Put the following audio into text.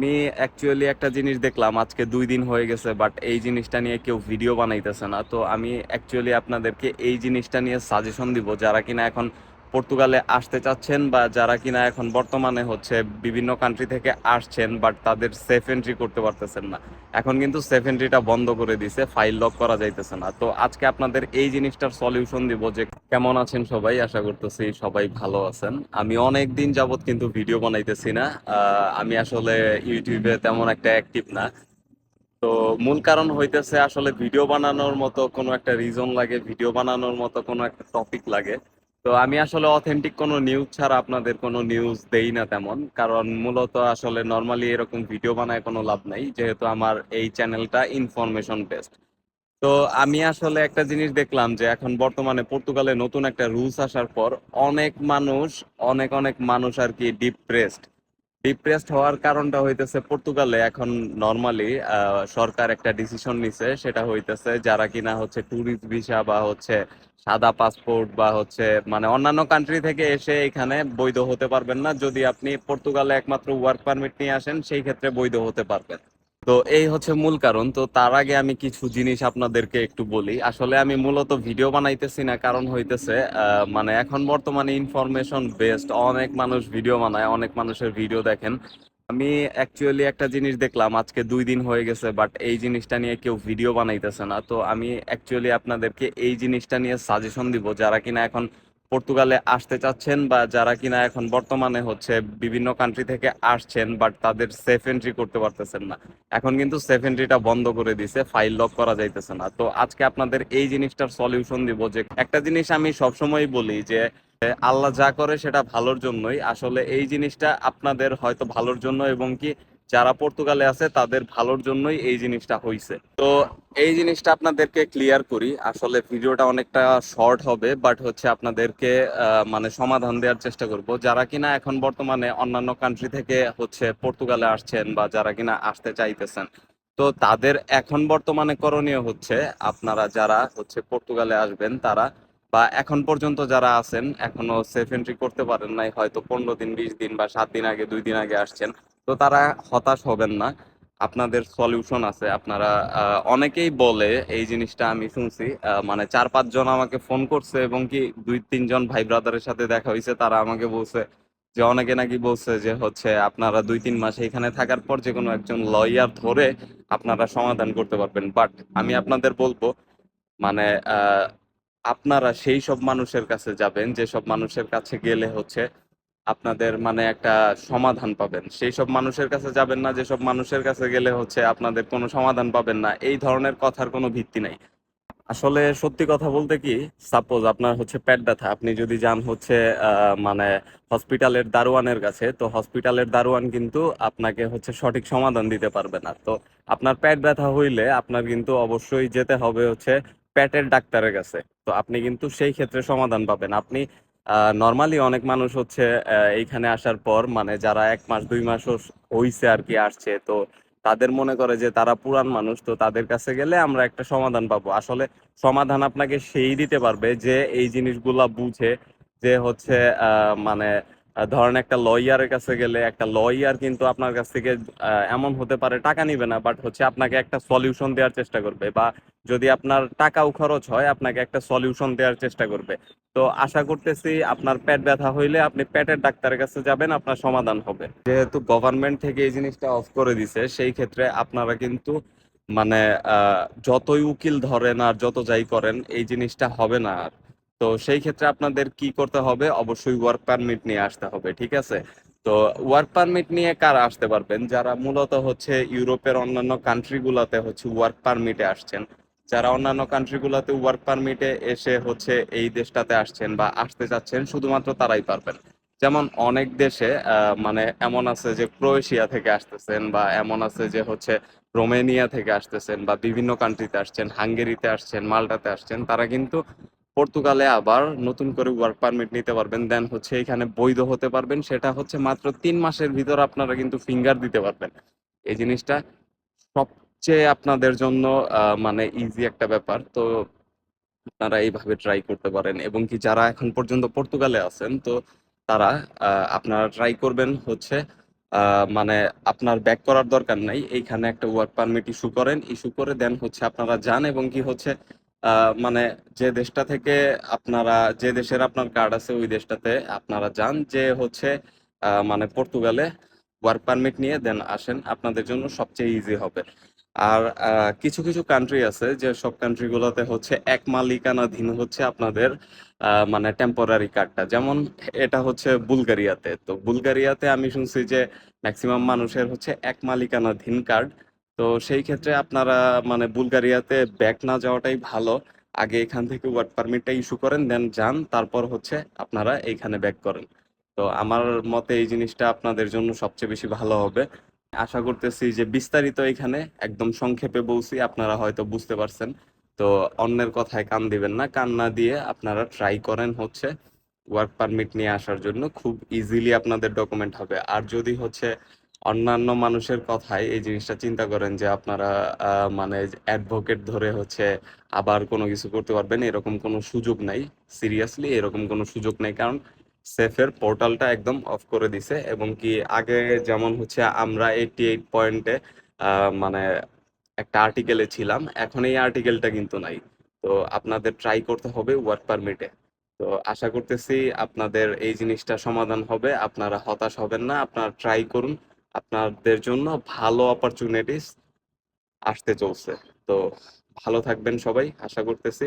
আমি অ্যাকচুয়ালি একটা জিনিস দেখলাম, আজকে দুই দিন হয়ে গেছে বাট এই জিনিসটা নিয়ে কেউ ভিডিও বানাইতেছে না। তো আমি অ্যাকচুয়ালি আপনাদেরকে এই জিনিসটা নিয়ে সাজেশন দিব, যারা কিনা এখন পর্তুগালে আসতে চাচ্ছেন বা যারা কিনা এখন বর্তমানে হচ্ছে বিভিন্ন কান্ট্রি থেকে আসছেন বাট তাদের সেফ এন্ট্রি করতে পারতেছেন না। এখন কিন্তু সেফ এন্ট্রিটা বন্ধ করে দিছে ফাইল লক করা যাইতেছে না। তো আজকে আপনাদের এই জিনিসটার সলিউশন দিব যে, কেমন আছেন সবাই? আশা করতেছি সবাই ভালো আছেন। আমি অনেক দিন যাবত কিন্তু ভিডিও বানাইতেছি না। আমি আসলে ইউটিউবে তেমন একটা অ্যাক্টিভ না। তো মূল কারণ হইতেছে আসলে ভিডিও বানানোর মতো কোনো একটা রিজন লাগে ভিডিও বানানোর মতো কোনো একটা টপিক লাগে। তো আমি আসলে অথেন্টিক কোনো নিউজ ছাড়া আপনাদের কোনো নিউজ দেই না তেমন। কারণ মূলত আসলে নর্মালি এরকম ভিডিও বানায় কোনো লাভ নাই, যেহেতু আমার এই চ্যানেলটা ইনফরমেশন বেসড তো আমি আসলে একটা জিনিস দেখলাম যে এখন বর্তমানে পর্তুগালে নতুন একটা রুলস আসার পর অনেক মানুষ, অনেক অনেক মানুষ আর কি ডিপ্রেসড ডিপ্রেসড হওয়ার কারণটা হইতেছে পর্তুগালে এখন নর্মালি সরকার একটা ডিসিশন নিছে, সেটা হইতেছে যারা কিনা হচ্ছে ট্যুরিস্ট ভিসা বা হচ্ছে সাদা পাসপোর্ট বা হচ্ছে মানে অন্যান্য কান্ট্রি থেকে এসে এখানে বৈধ হতে পারবেন না। যদি আপনি পর্তুগালে একমাত্র ওয়ার্ক পারমিট নিয়ে আসেন, সেই ক্ষেত্রে বৈধ হতে পারবেন। তো এই হচ্ছে মূল কারণ। তো তার আগে আমি কিছু জিনিস আপনাদেরকে একটু বলি। আসলে আমি মূলত ভিডিও বানাইতেছি না, কারণ হইতেছে মানে এখন বর্তমানে ইনফরমেশন বেসড অনেক মানুষ ভিডিও বানায়, অনেক মানুষের ভিডিও দেখেন। আমি অ্যাকচুয়ালি একটা জিনিস দেখলাম, আজকে দুই দিন হয়ে গেছে বাট এই জিনিসটা নিয়ে কেউ ভিডিও বানাইতেছে না। তো আমি অ্যাকচুয়ালি আপনাদেরকে এই জিনিসটা নিয়ে সাজেশন দিব, যারা কিনা এখন পর্তুগালে আসতে চাচ্ছেন বা যারা কিনা এখন বর্তমানে হচ্ছে বিভিন্ন কান্ট্রি থেকে আসছেন বাট তাদের সেফ এন্ট্রি করতে পারতেছেন না। এখন কিন্তু সেফ এন্ট্রিটা বন্ধ করে দিছে ফাইল লক করা যাইতেছে না। তো আজকে আপনাদের এই জিনিসটার সলিউশন দিব যে, একটা জিনিস আমি সবসময় বলি যে, আল্লাহ যা করে সেটা ভালোর জন্যই। আসলে এই জিনিসটা আপনাদের হয়তো ভালোর জন্য এবং কি যারা পর্তুগালে আছে, তাদের ভালোর জন্যই এই জিনিসটা হইছে। তো এই জিনিসটা আপনাদেরকে ক্লিয়ার করি। আসলে ভিডিওটা অনেকটা শর্ট হবে বাট হচ্ছে আপনাদেরকে মানে সমাধান দেওয়ার চেষ্টা করব। যারা কিনা এখন বর্তমানে অন্যান্য কান্ট্রি থেকে হচ্ছে পর্তুগালে আসছেন বা যারা কিনা আসতে চাইতেছেন, তো তাদের এখন বর্তমানে করণীয় হচ্ছে, আপনারা যারা হচ্ছে পর্তুগালে আসবেন, তারা বা এখন পর্যন্ত যারা আছেন, এখনও সেফ এন্ট্রি করতে পারেন নাই, হয়তো পনেরো দিন, বিশ দিন বা সাত দিন আগে, দুই দিন আগে আসছেন। তো তারা হতাশ হবেন না। আপনাদের সলিউশন আছে। আপনারা অনেকেই বলে, এই জিনিসটা আমি শুনছি। মানে চার পাঁচজন আমাকে ফোন করছে এবং কি দুই তিনজন ভাই ব্রাদারের সাথে দেখা হয়েছে তারা আমাকে বলছে যে, অনেকে নাকি বলছে যে, হচ্ছে আপনারা দুই, তিন মাস এখানে থাকার পর যে কোনো একজন লয়ার ধরে আপনারা সমাধান করতে পারবেন। বাট আমি আপনাদের বলব মানে আপনারা সেই সব মানুষের কাছে যাবেন, যেসব মানুষের কাছে গেলে হচ্ছে আপনাদের মানে একটা সমাধান পাবেন। সেই সব মানুষের কাছে যাবেন না, যেসব মানুষের কাছে গেলে হচ্ছে আপনাদের কোনো সমাধান পাবেন না। এই ধরনের কথার কোনো ভিত্তি নাই। আসলে সত্যি কথা বলতে কি সাপোজ আপনার হচ্ছে পেট ব্যথা, আপনি যদি যান হচ্ছে মানে হসপিটালের দারোয়ানের কাছে, তো হসপিটালের দারোয়ান কিন্তু আপনাকে হচ্ছে সঠিক সমাধান দিতে পারবে না। তো আপনার পেট ব্যথা হইলে আপনার কিন্তু অবশ্যই যেতে হবে হচ্ছে পেটের ডাক্তারের কাছে। তো আপনি কিন্তু সেই ক্ষেত্রে সমাধান পাবেন। আপনি নর্মালি অনেক মানুষ হচ্ছে এইখানে আসার পর মানে যারা এক মাস, দুই মাস হইছে আর কি আসছে, তো তাদের মনে করে যে তারা পুরান মানুষ, তো তাদের কাছে গেলে আমরা একটা সমাধান পাবো। আসলে সমাধান আপনাকে সেই দিতে পারবে যে এই জিনিসগুলা বুঝে, যে হচ্ছে মানে ধরেন একটা লয়ারের কাছে গেলে একটা লয়ার কিন্তু আপনার কাছ থেকে এমন হতে পারে টাকা নিবে না বাট হচ্ছে আপনাকে একটা সলিউশন দেওয়ার চেষ্টা করবে বা যদি আপনার টাকাও খরচ হয়, আপনাকে একটা সলিউশন দেওয়ার চেষ্টা করবে। তো আশা করতেছি আপনার পেট ব্যথা হইলে আপনি পেটের ডাক্তারের কাছে যাবেন, আপনার সমাধান হবে। যেহেতু গভর্নমেন্ট থেকে এই জিনিসটা অফ করে দিছে, সেই ক্ষেত্রে আপনারা কিন্তু মানে যতই উকিল ধরেন আর যত যাই করেন, এই জিনিসটা হবে না আর। তো সেই ক্ষেত্রে আপনাদের কি করতে হবে? অবশ্যই ওয়ার্ক পারমিট নিয়ে আসতে হবে, ঠিক আছে? তো ওয়ার্ক পারমিট নিয়ে কারা আসতে পারবেন? যারা মূলত হচ্ছে ইউরোপের অন্যান্য কান্ট্রিগুলোতে হচ্ছে ওয়ার্ক পারমিটে আসছেন। যারা অন্যান্য কান্ট্রিগুলোতে ওয়ার্ক পারমিটে এসে হচ্ছে এই দেশটাতে আসছেন বা আসতে চাচ্ছেন, শুধুমাত্র তারাই পারবেন। যেমন অনেক দেশে মানে এমন আছে যে ক্রোয়েশিয়া থেকে আসতেছেন বা এমন আছে যে হচ্ছে রোমেনিয়া থেকে আসতেছেন বা বিভিন্ন কান্ট্রিতে আসছেন, হাঙ্গেরিতে আসছেন, মাল্টাতে আসছেন, তারা কিন্তু পর্তুগালে আবার নতুন করে ওয়ার্ক পারমিট নিতে পারবেন দেন হচ্ছে এখানে বৈধ হতে পারবেন, সেটা হচ্ছে মাত্র তিন মাসের ভিতর আপনারা কিন্তু ফিঙ্গার দিতে পারবেন। এই জিনিসটা সবচেয়ে আপনাদের জন্য মানে ইজি একটা ব্যাপার, তো আপনারা এইভাবে ট্রাই করতে পারেন। এবং কি যারা এখন পর্যন্ত পর্তুগালে আছেন, তো তারা আপনারা ট্রাই করবেন হচ্ছে মানে আপনার ব্যাক করার দরকার নাই। এইখানে একটা ওয়ার্ক পারমিট ইস্যু করেন ইস্যু করে দেন হচ্ছে আপনারা যান এবং কি হচ্ছে মানে যে দেশটা থেকে আপনারা, যে দেশের আপনার কার্ড আছে ওই দেশটাতে আপনারা যান, যে হচ্ছে মানে পর্তুগালে ওয়ার্ক পারমিট নিয়ে দেন আসেন। আপনাদের জন্য সবচেয়ে ইজি হবে। আর কিছু কিছু কান্ট্রি আছে যে সব কান্ট্রিগুলোতে হচ্ছে এক মালিকানাধীন হচ্ছে আপনাদের মানে টেম্পোরারি কার্ডটা যেমন এটা হচ্ছে বুলগারিয়াতে। তো বুলগারিয়াতে আমি শুনছি যে ম্যাক্সিমাম মানুষের হচ্ছে এক মালিকানাধীন কার্ড তো সেই ক্ষেত্রে আপনারা মানে বুলগারিয়াতে ব্যাক না যাওয়াটাই ভালো। আগে এখান থেকে ওয়ার্ক পারমিটটা ইস্যু করেন দেন যান, তারপর হচ্ছে আপনারা এইখানে ব্যাক করেন। তো আমার মতে এই জিনিসটা আপনাদের জন্য সবচেয়ে বেশি ভালো হবে। আশা করতেছি যে বিস্তারিত এখানে একদম সংক্ষেপে বলছি, আপনারা হয়তো বুঝতে পারছেন। তো অন্যের কথায় কান দিবেন না, কান না দিয়ে আপনারা ট্রাই করেন হচ্ছে ওয়ার্ক পারমিট নিয়ে আসার জন্য। খুব ইজিলি আপনাদের ডকুমেন্ট হবে। আর যদি হচ্ছে অন্যান্য মানুষের কথায় এই জিনিসটা চিন্তা করেন যে আপনারা মানে অ্যাডভোকেট ধরে হচ্ছে আবার কোনো কিছু করতে পারবেন, এরকম কোনো সুযোগ নাই। সিরিয়াসলি এরকম কোনো সুযোগ নেই। কারণ সেফের পোর্টালটা একদম অফ করে দিছে এবং কি আগে যেমন হচ্ছে আমরা এইটি এইট পয়েন্টে মানে একটা আর্টিকেলে ছিলাম, এখন এই আর্টিকেলটা কিন্তু নাই। তো আপনাদের ট্রাই করতে হবে ওয়ার্ক পারমিটে তো আশা করতেছি আপনাদের এই জিনিসটা সমাধান হবে, আপনারা হতাশ হবেন না, আপনারা ট্রাই করুন। আপনাদের জন্য ভালো অপরচুনিটিস আসতে চলছে। তো ভালো থাকবেন সবাই আশা করতেছি।